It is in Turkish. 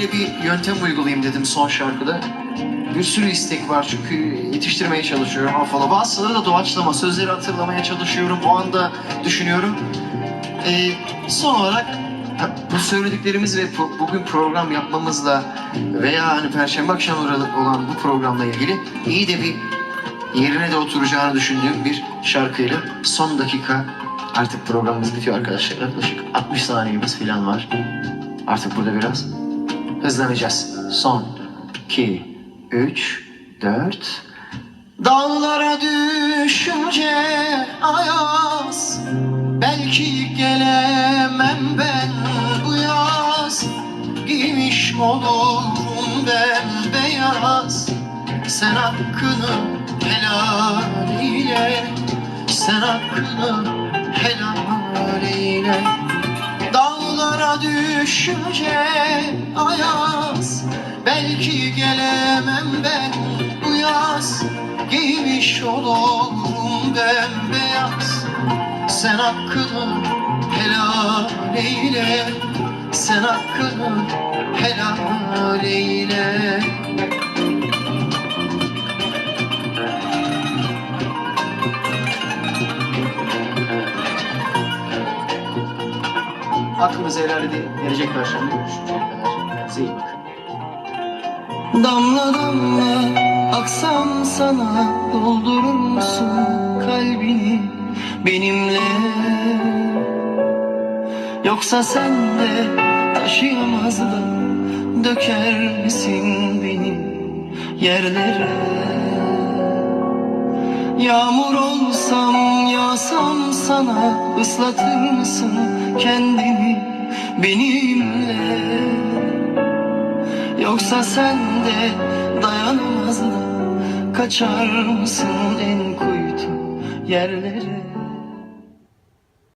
böyle bir yöntem uygulayayım dedim son şarkıda. Bir sürü istek var çünkü yetiştirmeye çalışıyorum afala. Bazıları da doğaçlama, sözleri hatırlamaya çalışıyorum. O anda düşünüyorum. Ee, son olarak bu söylediklerimiz ve bugün program yapmamızla veya hani Perşembe akşamı olan bu programla ilgili iyi de bir yerine de oturacağını düşündüğüm bir şarkıyla son dakika artık programımız bitiyor arkadaşlar. Yaklaşık 60 saniyemiz falan var. Artık burada biraz hızlanacağız. Son 2, 3, 4. Dağlara düşünce ayaz. Belki gelemem ben bu yaz. Giymiş olurum ben beyaz. Sen hakkını helal eyle. Sen hakkını helal eyle. Dağlara düşünce bu yaz Giymiş olurum bembeyaz Sen hakkını helal eyle Sen hakkını helal eyle Hakkınızı helal edin. Gelecek perşembe görüşünceye kadar. İyi bakın. Damla damla aksam sana doldurur musun kalbini benimle? Yoksa sen de taşıyamaz da döker misin beni yerlere? Yağmur olsam yağsam sana ıslatır mısın kendini benimle Yoksa sen de dayanamaz da Kaçar mısın en kuytu yerlere